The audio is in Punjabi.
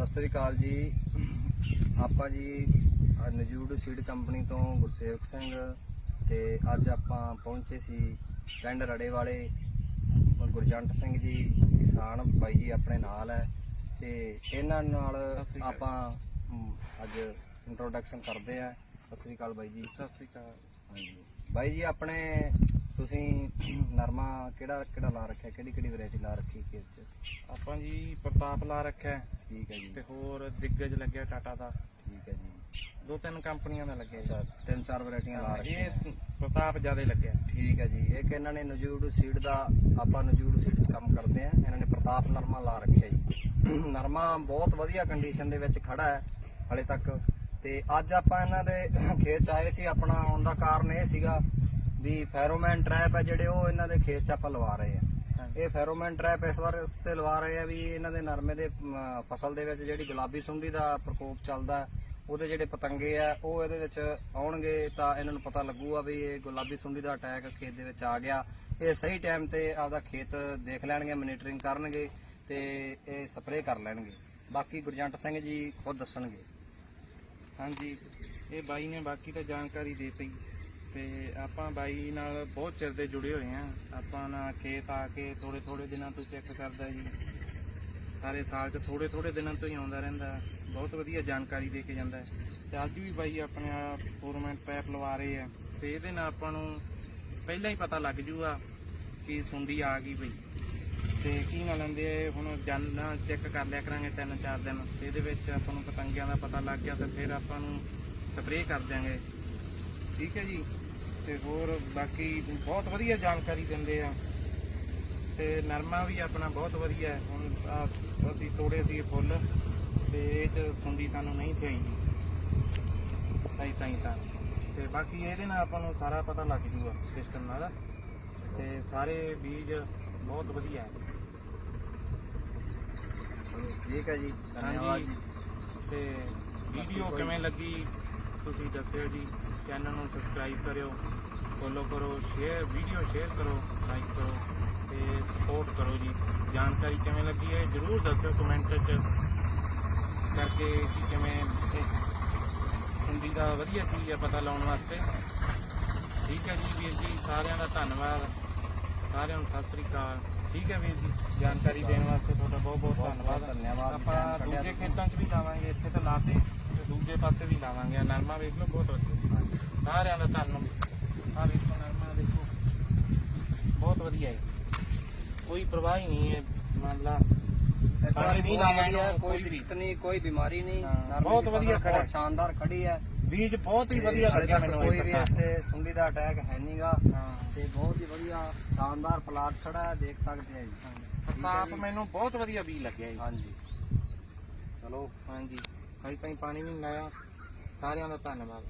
ਸਤਿ ਸ੍ਰੀ ਅਕਾਲ ਜੀ। ਆਪਾਂ ਜੀ ਨਜੂਡ ਸੀਡ ਕੰਪਨੀ ਤੋਂ ਗੁਰਸੇਵਕ ਸਿੰਘ ਤੇ ਅੱਜ ਆਪਾਂ ਪਹੁੰਚੇ ਸੀ ਪਿੰਡ ਰੜੇ ਵਾਲੇ ਗੁਰਜੰਟ ਸਿੰਘ ਜੀ ਕਿਸਾਨ ਬਾਈ ਜੀ ਆਪਣੇ ਨਾਲ ਹੈ ਤੇ ਇਹਨਾਂ ਨਾਲ। ਆਪਾਂ ਅੱਜ ਇੰਟਰੋਡਕਸ਼ਨ ਕਰਦੇ ਆ ਸਤਿ ਸ੍ਰੀ ਅਕਾਲ ਬਾਈ ਜੀ। ਸਤਿ ਸ੍ਰੀ ਅਕਾਲ। ਹਾਂਜੀ। ਬਾਈ ਜੀ ਆਪਣੇ ਤੁਸੀਂ ਨਰਮਾ ਕਿਹੜਾ ਕਿਹੜਾ ਲਾ ਰੱਖਿਆ? ਕਿਹੜੀ ਕਿਹੜੀ ਵੈਰਾਈਟੀ ਲਾ ਰੱਖੀ ਖੇਤ 'ਚ? ਆਪਾਂ ਜੀ ਪ੍ਰਤਾਪ ਲਾ ਰੱਖਿਆ ਹੈ। ਠੀਕ ਹੈ ਜੀ। ਤੇ ਹੋਰ ਦਿੱਗਜ ਲੱਗਿਆ ਟਾਟਾ ਦਾ। ਠੀਕ ਹੈ ਜੀ। ਦੋ ਤਿੰਨ ਕੰਪਨੀਆਂ ਦਾ ਲੱਗਿਆ ਅੱਛਾ ਤਿੰਨ ਚਾਰ ਵੈਰਾਈਟੀਆਂ ਲਾ ਰੱਖੀਆਂ। ਇਹ ਪ੍ਰਤਾਪ ਜ਼ਿਆਦਾ ਲੱਗਿਆ। ਠੀਕ ਹੈ ਜੀ। ਇੱਕ ਇਹਨਾਂ ਨੇ ਨਜੂੜ ਸੀਡ ਦਾ ਆਪਾਂ ਨਜੂੜ ਸੀਡ 'ਚ ਕੰਮ ਕਰਦੇ ਆ ਇਹਨਾਂ ਨੇ ਪ੍ਰਤਾਪ ਨਰਮਾ ਲਾ ਰੱਖਿਆ ਜੀ। ਨਰਮਾ ਬਹੁਤ ਵਧੀਆ ਕੰਡੀਸ਼ਨ ਦੇ ਵਿੱਚ ਖੜਾ ਹੈ ਹਲੇ ਤੱਕ। ਤੇ ਅੱਜ ਆਪਾਂ ਇਹਨਾਂ ਦੇ ਖੇਤ 'ਚ ਆਏ ਸੀ। ਆਪਣਾ ਆਉਣ ਦਾ ਕਾਰਨ ਇਹ ਸੀਗਾ ਵੀ ਫੈਰੋਮੈਨ ਟ੍ਰੈਪ ਹੈ ਜਿਹੜੇ ਉਹ ਇਹਨਾਂ ਦੇ ਖੇਤ 'ਚ ਆਪਾਂ ਲਵਾ ਰਹੇ ਆ। ਇਹ ਫੈਰੋਮੈਨ ਟ੍ਰੈਪ ਇਸ ਵਾਰ ਇਸ ਤੇ ਲਵਾ ਰਹੇ ਆ ਵੀ ਇਹਨਾਂ ਦੇ ਨਰਮੇ ਦੇ ਫਸਲ ਦੇ ਵਿੱਚ ਜਿਹੜੀ ਗੁਲਾਬੀ ਸੁੰਡੀ ਦਾ ਪ੍ਰਕੋਪ ਚੱਲਦਾ ਉਹਦੇ ਜਿਹੜੇ ਪਤੰਗੇ ਆ ਉਹ ਇਹਦੇ ਵਿੱਚ ਆਉਣਗੇ ਤਾਂ ਇਹਨਾਂ ਨੂੰ ਪਤਾ ਲੱਗੂਗਾ ਵੀ ਇਹ ਗੁਲਾਬੀ ਸੁੰਡੀ ਦਾ ਅਟੈਕ ਖੇਤ ਦੇ ਵਿੱਚ ਆ ਗਿਆ। ਇਹ ਸਹੀ ਟਾਈਮ ਤੇ ਆਪਦਾ ਖੇਤ ਦੇਖ ਲੈਣਗੇ ਮੋਨੀਟਰਿੰਗ ਕਰਨਗੇ ਤੇ ਇਹ ਸਪਰੇਅ ਕਰ ਲੈਣਗੇ। ਬਾਕੀ ਗੁਰਜੰਟ ਸਿੰਘ ਜੀ ਖੁਦ ਦੱਸਣਗੇ। ਹਾਂਜੀ ਇਹ ਬਾਈ ਨੇ ਬਾਕੀ ਤਾਂ ਜਾਣਕਾਰੀ ਦੇ ਦਿੱਤੀ। ਤੇ ਆਪਾਂ ਬਾਈ ਨਾਲ ਬਹੁਤ ਚਿਰ ਦੇ ਜੁੜੇ ਹੋਏ ਆ। ਆਪਾਂ ਨਾਲ ਖੇਤ ਆ ਕੇ ਥੋੜੇ ਥੋੜੇ ਦਿਨਾਂ ਤੋਂ ਚੈੱਕ ਕਰਦਾ ਜੀ। ਸਾਰੇ ਸਾਲ 'ਚ ਥੋੜੇ ਥੋੜੇ ਦਿਨਾਂ ਤੋਂ ਹੀ ਆਉਂਦਾ ਰਹਿੰਦਾ। ਬਹੁਤ ਵਧੀਆ ਜਾਣਕਾਰੀ ਦੇ ਕੇ ਜਾਂਦਾ। ਹੈ। ਤੇ ਅੱਜ ਵੀ ਬਾਈ ਆਪਣੇ ਆ ਫੋਰਮੈਂਟ ਪੈਪ ਲਵਾ ਰਹੇ ਆ। ਤੇ ਇਹਦੇ ਨਾਲ ਆਪਾਂ ਨੂੰ ਪਹਿਲਾਂ ਹੀ ਪਤਾ ਲੱਗ ਜੂਗਾ ਕਿ ਸੁੰਡੀ ਆ ਗਈ ਬਈ। ਤੇ ਕੀ ਨਾ ਲੈਂਦੇ ਹੁਣ ਜਾਨਾ ਚੈੱਕ ਕਰ ਲਿਆ ਕਰਾਂਗੇ ਤਿੰਨ ਚਾਰ ਦਿਨ। ਇਹਦੇ ਵਿੱਚ ਆਪਾਂ ਨੂੰ ਪਤੰਗਿਆਂ ਦਾ ਪਤਾ ਲੱਗ ਗਿਆ ਤੇ ਫਿਰ ਆਪਾਂ ਨੂੰ ਸਪਰੇਅ ਕਰ ਦਿਆਂਗੇ। ਠੀਕ ਹੈ ਜੀ? ਤੇ ਹੋਰ ਬਾਕੀ ਬਹੁਤ ਵਧੀਆ ਜਾਣਕਾਰੀ ਦਿੰਦੇ ਆ। ਤੇ ਨਰਮਾ ਵੀ ਆਪਣਾ ਬਹੁਤ ਵਧੀਆ ਹੈ। ਹੁਣ ਆਹ ਅਸੀਂ ਤੋੜੇ ਸੀ ਫੁੱਲ ਤੇ ਇਹ ਚ ਸੁੰਡੀ ਸਾਨੂੰ ਨਹੀਂ ਥਈ ਜੀ ਸਹੀ ਤਾਂ। ਤਾਂ ਤੇ ਬਾਕੀ ਇਹਦੇ ਨਾਲ ਆਪਾਂ ਨੂੰ ਸਾਰਾ ਪਤਾ ਲੱਗ ਜੂਗਾ ਸਿਸਟਮ ਨਾਲ। ਤੇ ਸਾਰੇ ਬੀਜ ਬਹੁਤ ਵਧੀਆ ਹੈ। ਚਲੋ ਠੀਕ ਹੈ ਜੀ। ਧੰਨਵਾਦ ਹਾਂਜੀ ਜੀ। ਤੇ ਵੀਡੀਓ ਕਿਵੇਂ ਲੱਗੀ? ਤੁਸੀਂ ਦੱਸਿਓ ਜੀ ਚੈਨਲ ਨੂੰ ਸਬਸਕ੍ਰਾਈਬ ਕਰਿਓ ਫੋਲੋ ਕਰੋ ਸ਼ੇਅਰ ਵੀਡੀਓ ਸ਼ੇਅਰ ਕਰੋ ਲਾਈਕ ਕਰੋ ਤੇ ਸਪੋਰਟ ਕਰੋ ਜੀ। ਜਾਣਕਾਰੀ ਕਿਵੇਂ ਲੱਗੀ ਹੈ, ਜਰੂਰ ਦੱਸਿਓ ਕਮੈਂਟ 'ਚ ਕਰਕੇ ਕਿ ਕਿਵੇਂ ਇਹ ਹਿੰਦੀ ਦਾ ਵਧੀਆ ਚੀਜ਼ ਹੈ ਪਤਾ ਲਾਉਣ ਵਾਸਤੇ। ਠੀਕ ਹੈ ਜੀ ਵੀਰ ਜੀ, ਸਾਰਿਆਂ ਦਾ ਧੰਨਵਾਦ। ਸਾਰਿਆਂ ਨੂੰ ਸਤਿ ਸ੍ਰੀ ਅਕਾਲ। ਠੀਕ ਹੈ ਵੀਰ ਜੀ, ਜਾਣਕਾਰੀ ਦੇਣ ਬਹੁਤ ਬਹੁਤ ਬਹੁਤ ਧੰਨਵਾਦ। ਧੰਨਵਾਦ। ਆਪਾਂ ਟਾਈਮ ਕੱਢਿਆ ਦੂਜੇ ਤੁਸੀਂ। ਖੇਤਾਂ 'ਚ ਵੀ ਲਾਵਾਂਗੇ ਇੱਥੇ ਤਾਂ ਲਾਤੇ। ਤੇ ਦੂਜੇ ਪਾਸੇ ਵੀ ਲਾਵਾਂਗੇ। ਆਹ ਨਰਮਾ ਵੇਖ ਲਓ ਬਹੁਤ ਵਧੀਆ। ਹਾਂਜੀ। ਸਾਰਿਆਂ ਦਾ ਧੰਨਵਾਦ ਆ ਵੇਖੋ ਨਰਮਾ ਦੇਖੋ। ਬਹੁਤ ਵਧੀਆ ਹੈ। ਕੋਈ ਪ੍ਰਵਾਹ ਹੀ ਨਹੀਂ ਹੈ। ਕੋਈ ਵੀ। ਦਿੱਕਤ ਨਹੀਂ ਕੋਈ ਬਿਮਾਰੀ ਨਹੀਂ। ਬਹੁਤ ਵਧੀਆ ਖੜਾ ਸ਼ਾਨਦਾਰ ਖੜੀ ਹੈ। ਬੀਜ ਬਹੁਤ ਹੀ ਤੇ ਵਧੀਆ ਲੱਗਿਆ ਮੈਨੂੰ ਕੋਈ ਵੀ ਪ੍ਰਕਾਰ। ਇੱਥੇ ਸੁੰਡੀ ਦਾ ਅਟੈਕ ਹੈ ਨਹੀਂਗਾ ਤੇ ਬਹੁਤ ਹੀ ਵਧੀਆ ਸ਼ਾਨਦਾਰ ਪਲਾਟ ਖੜਾ ਹੈ ਦੇਖ ਸਕਦੇ ਆ ਜੀ। ਜੀ। ਮੈਨੂੰ ਬਹੁਤ ਵਧੀਆ ਬੀਜ ਲੱਗਿਆ ਜੀ। ਹਾਂਜੀ। ਚਲੋ ਹਾਂਜੀ। ਹਾਈ ਤਾਈਂ ਪਾਣੀ ਵੀ ਨਹੀਂ ਲਾਇਆ ਸਾਰਿਆਂ ਦਾ ਧੰਨਵਾਦ।